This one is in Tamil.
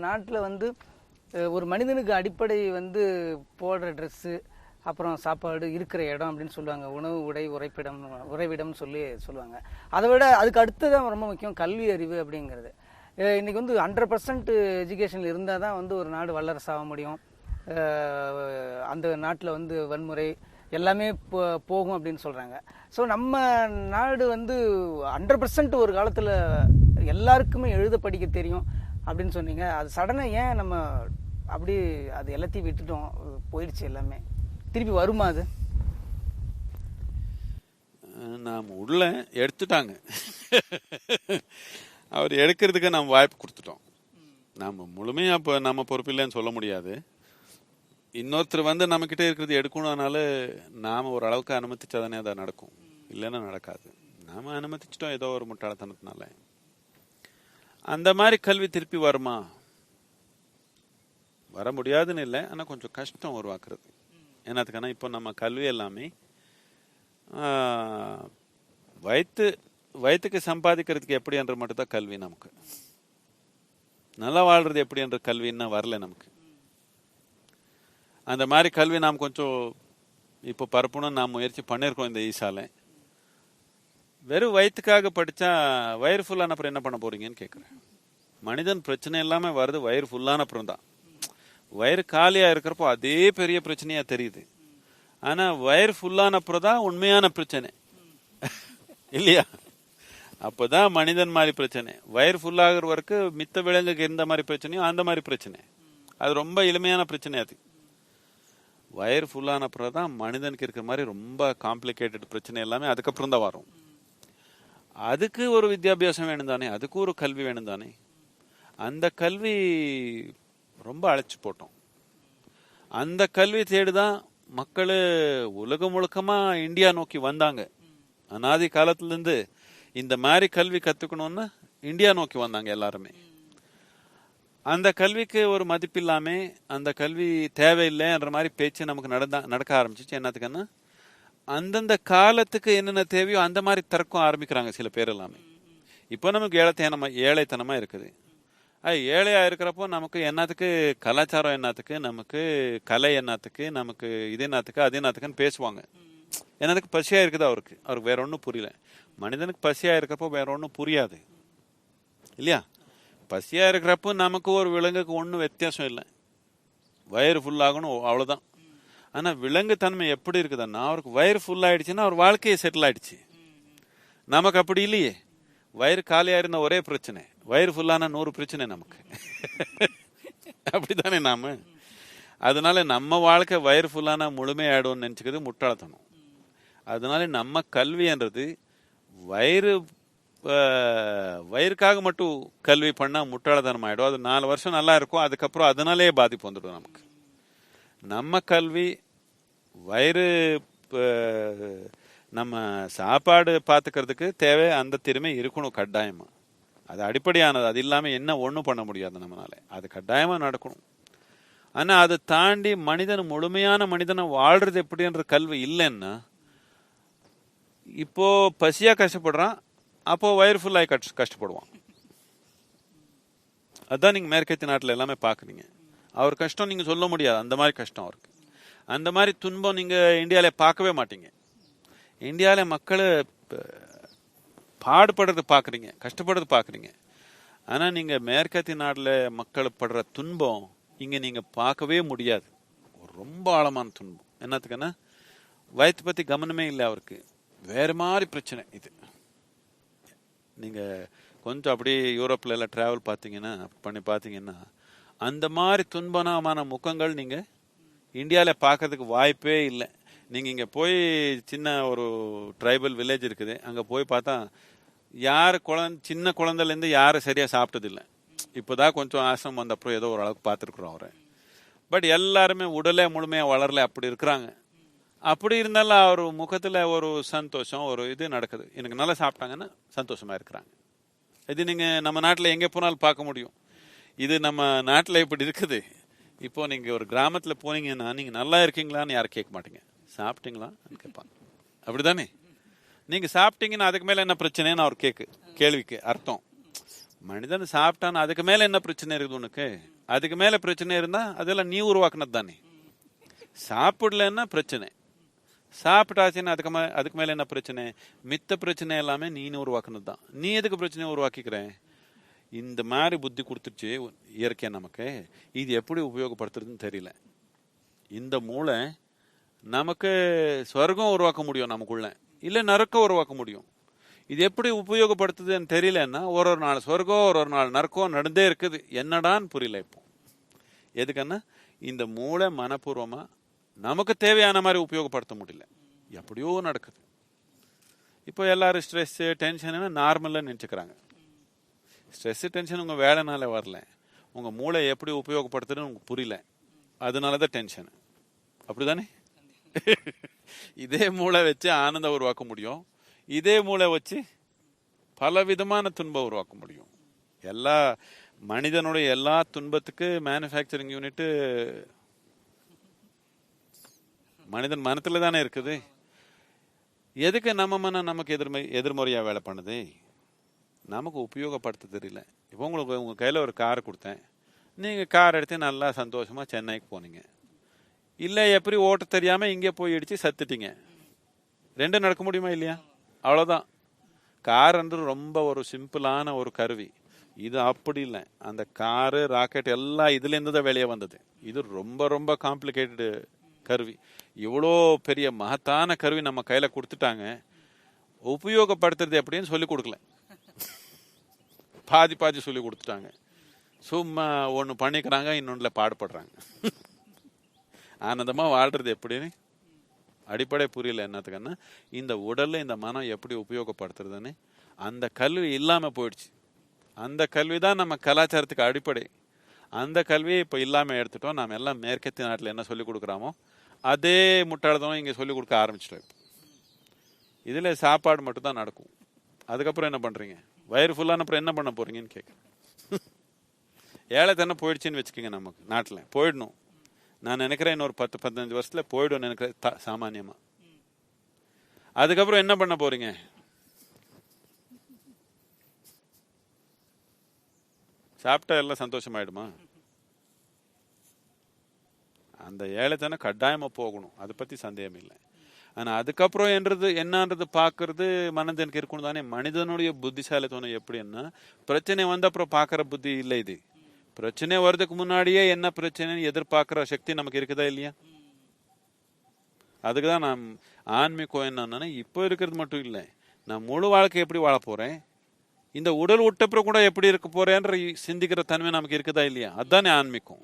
நாட்டில் வந்து ஒரு மனிதனுக்கு அடிப்படை வந்து போடுற ட்ரெஸ்ஸு அப்புறம் சாப்பாடு இருக்கிற இடம் அப்படின்னு சொல்லுவாங்க. உணவு உடை உறைப்பிடம் உறைவிடம்னு சொல்லி சொல்லுவாங்க. அதை விட அதுக்கு அடுத்ததான் ரொம்ப முக்கியம் கல்வி அறிவு அப்படிங்கிறது. இன்றைக்கி வந்து ஹண்ட்ரட் பர்சன்ட் எஜுகேஷனில் இருந்தால் தான் வந்து ஒரு நாடு வல்லரசாக முடியும். அந்த நாட்டில் வந்து வன்முறை எல்லாமே போ- போகும் அப்படின்னு சொல்கிறாங்க ஸோ நம்ம நாடு வந்து ஹண்ட்ரட் பர்சன்ட் ஒரு காலத்தில் எல்லாருக்குமே எழுத படிக்க தெரியும். அப்படின்னு சொன்னீங்க. அது சடனாக ஏன் நம்ம அப்படி அது எல்லாத்தையும் விட்டுட்டோம்? போயிடுச்சு எல்லாமே. திருப்பி வருமா அது? நாம் உள்ள எடுத்துட்டாங்க. அவர் எடுக்கிறதுக்கு நம்ம வாய்ப்பு கொடுத்துட்டோம். நாம் முழுமையாக இப்போ நம்ம பொறுப்பு இல்லைன்னு சொல்ல முடியாது. இன்னொருத்தர் வந்து நம்மக்கிட்ட இருக்கிறது எடுக்கணும்னால நாம் ஒரு அளவுக்கு அனுமதிச்சாதானே அது நடக்கும். இல்லைன்னா நடக்காது. நாம் அனுமதிச்சிட்டோம் ஏதோ ஒரு முட்டாள்தனத்தினால. அந்த மாதிரி கல்வி திருப்பி வருமா? வர முடியாதுன்னு இல்லை ஆனால் கொஞ்சம் கஷ்டம் உருவாக்குறது. என்னத்துக்கான இப்போ நம்ம கல்வி எல்லாமே வயிற்று வயிற்றுக்கு சம்பாதிக்கிறதுக்கு எப்படின்ற மட்டும் தான் கல்வி நமக்கு. நல்லா வாழ்றது எப்படின்ற கல்வின்னா வரல நமக்கு. அந்த மாதிரி கல்வி நாம் கொஞ்சம் இப்போ பரப்பணும்னு நாம் முயற்சி பண்ணியிருக்கோம் இந்த ஈசாவில் வெறும் வயிற்றுக்காக படித்தா வயிறு ஃபுல்லான அப்புறம் என்ன பண்ண போறீங்கன்னு கேட்குறேன் மனிதன் பிரச்சனை எல்லாமே வருது வயிறு ஃபுல்லான அப்புறம் தான். வயிறு காலியாக இருக்கிறப்போ அதே பெரிய பிரச்சனையாக தெரியுது. ஆனால் வயிறு ஃபுல்லான அப்புறம் தான் உண்மையான பிரச்சனை. இல்லையா? அப்போ தான் மனிதன் மாதிரி பிரச்சனை. வயிறு ஃபுல்லாகிற வரைக்கும் மித்த விலங்குக்கு இருந்த மாதிரி பிரச்சனையும் அந்த மாதிரி பிரச்சனை. அது ரொம்ப எளிமையான பிரச்சனை அது. வயிறு ஃபுல்லான அப்புறம் தான் மனிதனுக்கு இருக்கிற மாதிரி ரொம்ப காம்ப்ளிகேட்டட் பிரச்சனை எல்லாமே அதுக்கப்புறம் தான் வரும். அதுக்கு ஒரு வித்தியாபியாசம் வேணும் தானே அதுக்கு ஒரு கல்வி வேணும் தானே அந்த கல்வி ரொம்ப அழைச்சி போட்டோம். அந்த கல்வி தேடிதான் மக்கள் உலகம் முழுக்கமா இந்தியா நோக்கி வந்தாங்க. அனாதி காலத்துலேருந்து இந்த மாதிரி கல்வி கத்துக்கணும்னு இந்தியா நோக்கி வந்தாங்க எல்லாருமே. அந்த கல்விக்கு ஒரு மதிப்பு இல்லாமல் அந்த கல்வி தேவையில்லைன்ற மாதிரி பேச்சு நமக்கு நடந்தா நடக்க ஆரம்பிச்சிச்சு. என்னத்துக்குன்னா அந்தந்த காலத்துக்கு என்னென்ன தேவையோ அந்த மாதிரி தர்க்கம் ஆரம்பிக்கிறாங்க சில பேர் எல்லாமே. இப்போ நமக்கு ஏழைத்தனமா ஏழைத்தனமாக இருக்குது. அது ஏழையாக இருக்கிறப்போ நமக்கு என்னத்துக்கு கலாச்சாரம் என்னத்துக்கு நமக்கு கலை என்னத்துக்கு நமக்கு இது என்னத்துக்கு அது என்னத்துக்குன்னு பேசுவாங்க. என்னத்துக்கு பசியாக இருக்குது அவருக்கு. அவருக்கு வேற ஒன்றும் புரியல. மனிதனுக்கு பசியாக இருக்கிறப்போ வேற ஒன்றும் புரியாது. இல்லையா? பசியாக இருக்கிறப்போ நமக்கு ஒரு விலங்குக்கு ஒன்றும் வித்தியாசம் இல்லை. வயிறு ஃபுல்லாகணும் அவ்வளோதான் ஆனால் விலங்கு தன்மை எப்படி இருக்குதுன்னா அவருக்கு வயிறு ஃபுல் ஆயிடுச்சுன்னா அவர் வாழ்க்கையை செட்டில் ஆயிடுச்சு. நமக்கு அப்படி இல்லையே. வயிறு காலியாக இருந்த ஒரே பிரச்சனை. வயிறு ஃபுல்லான நூறு பிரச்சனை நமக்கு. அப்படித்தானே நாம? அதனால நம்ம வாழ்க்கை வயிறு ஃபுல்லான முழுமையாயிடும்னு நினச்சிக்கிறது முட்டாள்தனம். அதனால நம்ம கல்வின்றது வயிறு வயிறுக்காக மட்டும் கல்வி பண்ணால் முட்டாள்தனம் ஆகிடும் அது நாலு வருஷம் நல்லா இருக்கும். அதுக்கப்புறம் அதனாலேயே பாதிப்பு வந்துடும் நமக்கு. நம்ம கல்வி வயிறு நம்ம சாப்பாடு பார்த்துக்கிறதுக்கு தேவை அந்த திறமை இருக்கணும் கட்டாயமாக அது அடிப்படையானது. அது இல்லாமல் என்ன ஒன்றும் பண்ண முடியாது நம்மளால. அது கட்டாயமாக நடக்கணும். ஆனால் அதை தாண்டி மனிதன் முழுமையான மனிதனை வாழ்றது எப்படின்ற கல்வி இல்லைன்னா இப்போ பசியாக கஷ்டப்படுறான் அப்போ வயிறு ஃபுல்லாகி கஷ்ட கஷ்டப்படுவான். அதான் நீங்கள் மேற்கத்திய நாட்டில் எல்லாமே பார்க்குறீங்க அவர் கஷ்டம் நீங்கள் சொல்ல முடியாது. அந்த மாதிரி கஷ்டம் அவருக்கு. அந்த மாதிரி துன்பம் நீங்கள் இந்தியாவில பார்க்கவே மாட்டீங்க. இந்தியாவில மக்களை பாடுபடுறது பார்க்குறீங்க கஷ்டப்படுறது பார்க்குறீங்க. ஆனால் நீங்கள் மேற்கத்திய நாட்டில் மக்கள் படுற துன்பம் இங்கே நீங்கள் பார்க்கவே முடியாது. ரொம்ப ஆழமான துன்பம். என்னத்துக்குன்னா வயத்தை பற்றி கவனமே இல்லை அவருக்கு. வேறு மாதிரி பிரச்சனை இது. நீங்கள் கொஞ்சம் அப்படியே யூரோப்பில் எல்லாம் ட்ராவல் பார்த்தீங்கன்னா பண்ணி பார்த்தீங்கன்னா அந்த மாதிரி துன்பனமான முகங்கள் நீங்கள் இந்தியாவில் பார்க்கறதுக்கு வாய்ப்பே இல்லை. நீங்கள் இங்கே போய் சின்ன ஒரு ட்ரைபல் வில்லேஜ் இருக்குது. அங்கே போய் பார்த்தா யார் குழந்த சின்ன குழந்தைலேருந்து யாரும் சரியாக சாப்பிட்டதில்லை. இப்போதான் கொஞ்சம் ஆசிரம் வந்தப்பறம் ஏதோ ஓரளவுக்கு பார்த்துருக்குறோம் அவரை. பட் எல்லாருமே உடலே முழுமையாக வளரல அப்படி இருக்கிறாங்க. அப்படி இருந்தாலும் அவர் முகத்தில் ஒரு சந்தோஷம் ஒரு இது நடக்குது. எனக்கு நல்லா சாப்பிட்டாங்கன்னா சந்தோஷமா இருக்கிறாங்க. இது நீங்கள் நம்ம நாட்டில் எங்கே போனாலும் பார்க்க முடியும். இது நம்ம நாட்டில் இப்படி இருக்குது. இப்போ நீங்கள் ஒரு கிராமத்தில் போனீங்கன்னா நீங்கள் நல்லா இருக்கீங்களான்னு யாரும் கேட்க மாட்டீங்க. சாப்பிட்டீங்களான்னு கேட்பாங்க அப்படிதானே? நீங்கள் சாப்பிட்டீங்கன்னா அதுக்கு மேலே என்ன பிரச்சனைன்னு அவர் கேட்கு கேள்விக்கு அர்த்தம். மனிதன் சாப்பிட்டான் அதுக்கு மேலே என்ன பிரச்சனை இருக்குது உனக்கு? அதுக்கு மேலே பிரச்சனை இருந்தால் அதெல்லாம் நீ உருவாக்குனது தானே சாப்பிடலன்னா பிரச்சனை. சாப்பிட்டாச்சுன்னா அதுக்கு மே அதுக்கு மேலே என்ன பிரச்சனை? மித்த பிரச்சனை எல்லாமே நீனு உருவாக்குனது தான் நீ எதுக்கு பிரச்சனையை உருவாக்கிக்கிறேன் இந்த மாதிரி புத்தி கொடுத்துருச்சு இயற்கை நமக்கு. இது எப்படி உபயோகப்படுத்துறதுன்னு தெரியல. இந்த மூளை நமக்கு ஸ்வர்க்கம் உருவாக்க முடியும் நமக்குள்ள. இல்லை நரக்கம் உருவாக்க முடியும். இது எப்படி உபயோகப்படுத்துதுன்னு தெரியலன்னா ஒரு ஒரு நாள் சொர்க்கம் ஒரு ஒரு நாள் நரக்கம் நடந்தே இருக்குது. என்னடான்னு புரியல இப்போ. எதுக்குன்னா இந்த மூளை மனப்பூர்வமாக நமக்கு தேவையான மாதிரி உபயோகப்படுத்த முடியல. எப்படியோ நடக்குது. இப்போ எல்லாரும் ஸ்ட்ரெஸ்ஸு டென்ஷன் நார்மலாக நினச்சிக்கிறாங்க. ஸ்ட்ரெஸ் டென்ஷன் உங்கள் வேலைனால வரல. உங்கள் மூளை எப்படி உபயோகப்படுத்துறதுன்னு உங்களுக்கு புரியல. அதனால தான் டென்ஷன் அப்படிதானே? இதே மூளை வச்சு ஆனந்தம் உருவாக்க முடியும். இதே மூளை வச்சு பல விதமான துன்பம் உருவாக்க முடியும். எல்லா மனிதனுடைய எல்லா துன்பத்துக்கு மேனுஃபேக்சரிங் யூனிட் மனிதன் மனத்துல தானே இருக்குது. எதுக்கு நம்ம மனம் நமக்கு எதிர்மை எதிர்மறையா வேலை பண்ணுது? நமக்கு உபயோகப்படுத்த தெரியல. இப்போ உங்களுக்கு உங்கள் கையில் ஒரு கார் கொடுத்தேன். நீங்கள் கார் எடுத்து நல்லா சந்தோஷமாக சென்னைக்கு போனீங்க. இல்லை எப்படி ஓட்ட தெரியாமல் இங்கே போய் இடிச்சு சத்துட்டீங்க? ரெண்டும் நடக்க முடியுமா இல்லையா? அவ்வளோதான் கார்ன்றது ரொம்ப ஒரு சிம்பிளான ஒரு கருவி. இது அப்படி இல்லை. அந்த காரு ராக்கெட் எல்லாம் இதுலேருந்து தான் வெளியே வந்தது. இது ரொம்ப ரொம்ப காம்ப்ளிகேட்டடு கருவி. இவ்வளோ பெரிய மகத்தான கருவி நம்ம கையில் கொடுத்துட்டாங்க. உபயோகப்படுத்துறது எப்படின்னு சொல்லி கொடுக்கல. பாதி பாதி சொல்லி கொடுத்துட்டாங்க. சும்மா ஒன்று பண்ணிக்கிறாங்க இன்னொன்றில் பாடுபடுறாங்க. ஆனந்தமாக வாழ்றது எப்படின்னு? அடிப்படை புரியல என்னத்துக்குன்னா இந்த உடலில் இந்த மனம் எப்படி உபயோகப்படுத்துறதுன்னு. அந்த கல்வி இல்லாமல் போயிடுச்சு. அந்த கல்வி தான் நம்ம கலாச்சாரத்துக்கு அடிப்படை. அந்த கல்வியை இப்போ இல்லாமல் எடுத்துட்டோம். நாம் எல்லாம் மேற்கத்திய நாட்டில் என்ன சொல்லி கொடுக்குறோமோ அதே முட்டாளதனம் இங்கே சொல்லி கொடுக்க ஆரம்பிச்சிட்டோம் இதில் சாப்பாடு மட்டும் தான் நடக்கும். அதுக்கப்புறம் என்ன பண்ணுறீங்க வயிறு ஃபுல்லான அப்புறம் என்ன பண்ண போறீங்கன்னு கேட்குறேன் ஏழை தானே போயிடுச்சுன்னு வச்சுக்கோங்க நமக்கு நாட்டில். போயிடணும். நான் நினைக்கிறேன் இன்னொரு பத்து பதினஞ்சு வருஷத்துல போயிடும் நினைக்கிறேன் த- சாமானியமாக அதுக்கப்புறம் என்ன பண்ண போறீங்க? சாப்பிட்டா எல்லாம் சந்தோஷமாயிடுமா? அந்த ஏழை தானே கட்டாயமாக போகணும். அதை பற்றி சந்தேகம் இல்லை ஆனா அதுக்கப்புறம் என்றது என்னன்றது பார்க்கறது மனதனுக்கு இருக்கணும் தானே. மனிதனுடைய புத்திசாலித்தனம் எப்படின்னா பிரச்சனை வந்த அப்புறம் பார்க்குற புத்தி இல்லை இது. பிரச்சனை வர்றதுக்கு முன்னாடியே என்ன பிரச்சனைன்னு எதிர்பார்க்குற சக்தி நமக்கு இருக்குதா இல்லையா? அதுக்கு தான் நான் ஆன்மீகம் என்னன்னா இப்போ இருக்கிறது மட்டும் இல்லை. நான் முழு வாழ்க்கை எப்படி வாழ போறேன்? இந்த உடல் விட்டப்புறம் கூட எப்படி இருக்க போகிறேன்ற சிந்திக்கிற தன்மை நமக்கு இருக்குதா இல்லையா? அதுதானே ஆன்மீகம்.